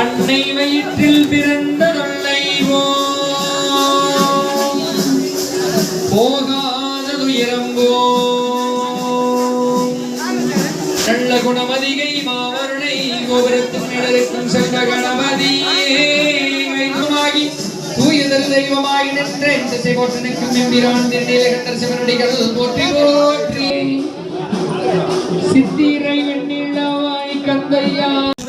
அன்னை வயிற்றில் பிறந்த தொல்லைவோ போகாத துயரம்போ நல்ல குணமதிகை மாவருணை கோபுரத்தும் நிழலுக்கும் செல்வ கணபதியே வைகுமாகி தூயதல் தெய்வமாகி நின்ற இந்த செய்வோட்டனுக்கும் எம்பிரான் திருநீலகண்டர் சிவனடிகள் போற்றி போற்றி. சித்திரை வெண்ணிலவாய் ஐயா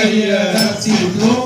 فهي تأتي بنور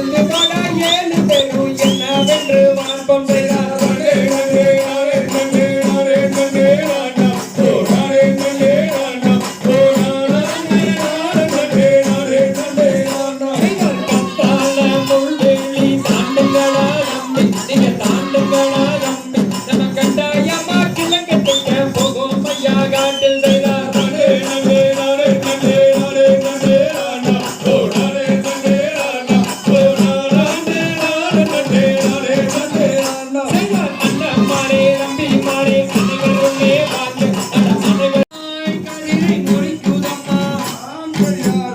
Thank you. prayer.